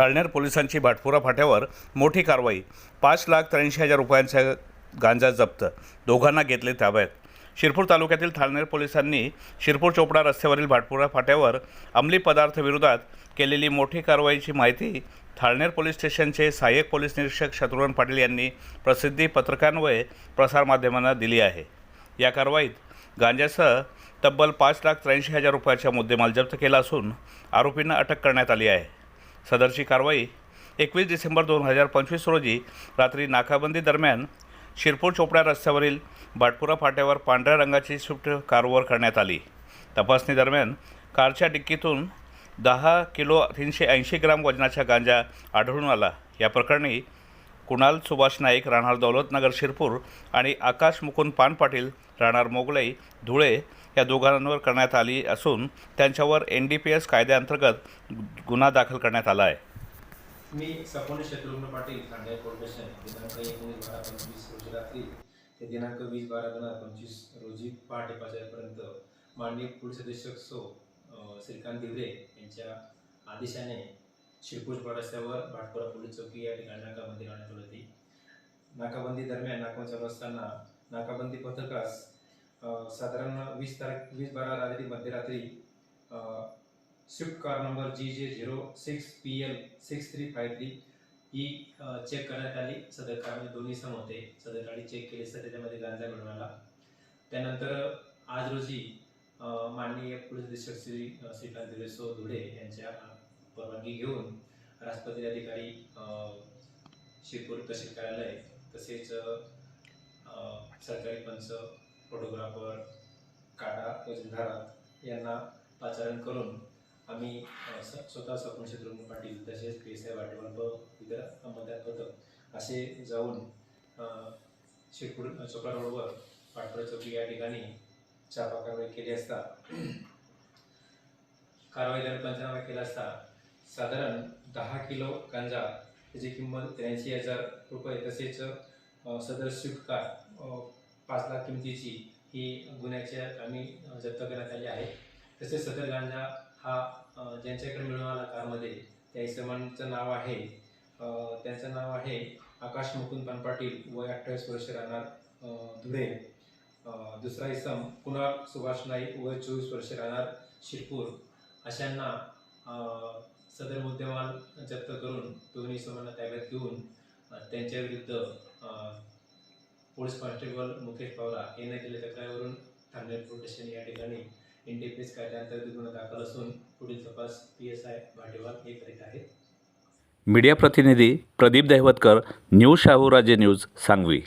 थाळनेर पोलिसांची भाटपुरा फाट्यावर मोठी कारवाई. पाच लाख त्र्याऐंशी हजार रुपयांचा गांजा जप्त. दोघांना घेतले ताब्यात. शिरपूर तालुक्यातील थाळनेर पोलिसांनी शिरपूर चोपडा रस्त्यावरील भाटपुरा फाट्यावर अंमली पदार्थ विरोधात केलेली मोठी कारवाईची माहिती थाळनेर पोलीस स्टेशनचे सहाय्यक पोलीस निरीक्षक शत्रुघ्न पाटील यांनी प्रसिद्धी पत्रकान्वये प्रसारमाध्यमांना दिली आहे. या कारवाईत गांजासह तब्बल पाच लाख त्र्याऐंशी हजार रुपयाचा मुद्देमाल जप्त केला असून आरोपींना अटक करण्यात आली आहे. सदरची कारवाई एकवीस डिसेंबर दोन हजार पंचवीस रोजी रात्री नाकाबंदी दरम्यान शिरपूर चोपडा रस्त्यावरील भाटपुरा फाट्यावर पांढऱ्या रंगाची स्विफ्ट कारवर करण्यात आली. तपासणी दरम्यान कारच्या डिक्कीतून दहा किलो तीनशे ऐंशी ग्राम वजनाचा गांजा आढळून आला. या प्रकरणी कुणाल सुभाष नाईक राहणार दौलतनगर शिरपूर आणि आकाश मुकुंद पान पाटील राहणार मोगलई धुळे या दोघांवर करण्यात आली असून त्यांच्यावर एन डी पी एस कायद्याअंतर्गत गुन्हा दाखल करण्यात आला आहे. मी सपोनी शत्रुघ्न पाटील खांडे कॉर्पोरेशन दिनांक एकोणीस बारा पंचवीस रोजी रात्री ते दिनांक वीस बारा दोन हजार पंचवीस रोजी पहाटे पाच वाजेपर्यंत माननीय पोलीस अधीक्षक सो श्रीकांत दिवरे यांच्या आदेशाने शिरपूर रस्त्यावर भाटपुरा पोलीस चौकी या ठिकाणी नाकाबंदी करण्यात आली होती. नाकाबंदी दरम्यान नाकाबंदी चालू असताना नाकाबंदी पथकास साधारण वीस तारीख वीस बारा रात्री मध्यरात्री Swift car number G J zero six P L six three five three ही चेक करण्यात आली. सदर कारमध्ये म्हणजे दोन्ही सम होते. सदर गाडी चेक केली असता त्याच्यामध्ये गांजा मिळून आला. त्यानंतर आज रोजी माननीय पोलीस अधीक्षक श्री श्रीकांत दिवेसो धुळे यांच्या परवानगी घेऊन राष्ट्रपती अधिकारी शिरपूर तहसील कार्यालय तसेच सरकारी पंच फोटोग्राफर काटा वजनधारक यांना पाचारण करून आम्ही स- स्वतः सपन शत्रुघ्न पाटील तसेच पी एस आय वाटेवाल व इतर अंमलदार पथक असे जाऊन शिरपूर चोपडा रोडवर पाटपुरा चौकी या ठिकाणी छापा कारवाई केली असता. कारवाई दर पंचनामा केला असता. साधारण दहा किलो गांजा त्याची किंमत त्र्याऐंशी हजार रुपये तसेच सदर स्विफ्ट कार पाच लाख किमतीची ही गुन्ह्याच्या आम्ही जप्त करण्यात आली आहे. तसेच सदर गांजा हा ज्यांच्याकडे मिळून आला कारमध्ये त्या इसमांचं नाव आहे त्यांचं नाव आहे आकाश मुकुंद पान पाटील वय अठ्ठावीस वर्ष राहणार धुळे. दुसरा इसम कुणाल सुभाष नाईक वय चोवीस वर्ष राहणार शिरपूर. अशांना सदर मुद्देमाल जप्त करून दोन्ही इसमांना ताब्यात घेऊन त्यांच्याविरुद्ध त्यांच्या विरुद्ध पोलीस कॉन्स्टेबल मुकेश पवारा यांनी केलेल्या तक्रारीवरून ठाणे पोलीस स्टेशन या ठिकाणी. एन डी कायद्याअंतर्गत गुन्हा दाखल असून पुढील तपास पी एस आय भांडेवाल हे करीत आहेत. मीडिया प्रतिनिधी प्रदीप दहिवतकर न्यूज शाहूराजे न्यूज सांगवी.